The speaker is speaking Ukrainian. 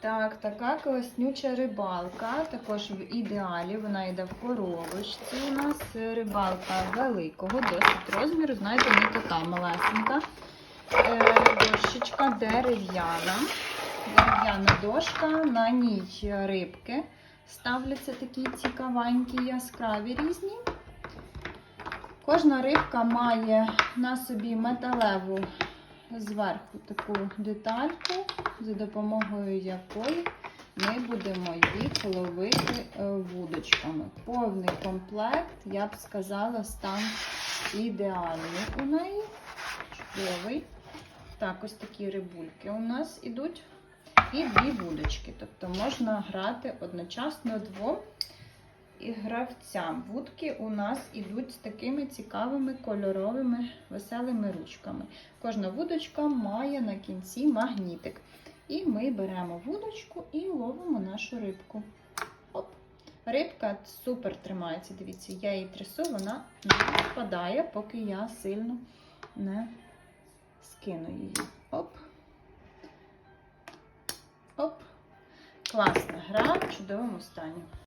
Так, така класнюча рибалка. Також в ідеалі. Вона йде в коробочці. У нас рибалка великого, досить розміру. Знаєте, не така малесенька. Е, Дощечка дерев'яна. Дерев'яна дошка, на ній рибки. Ставляться такі цікавенькі, яскраві різні. Кожна рибка має на собі металеву зверху таку детальку, за допомогою якої ми будемо їх ловити е, вудочками. Повний комплект, я б сказала, стан ідеальний у неї. Чудовий. Так, ось такі рибульки у нас ідуть. І дві вудочки. Тобто можна грати одночасно двом і. Вудки у нас ідуть з такими цікавими кольоровими веселими ручками. Кожна вудочка має на кінці магнітик. І ми беремо вудочку і ловимо нашу рибку. Оп. Рибка супер тримається. Дивіться, я її трясу, вона не впадає, поки я сильно не скину її. Оп. Оп. Класна гра в чудовому стані.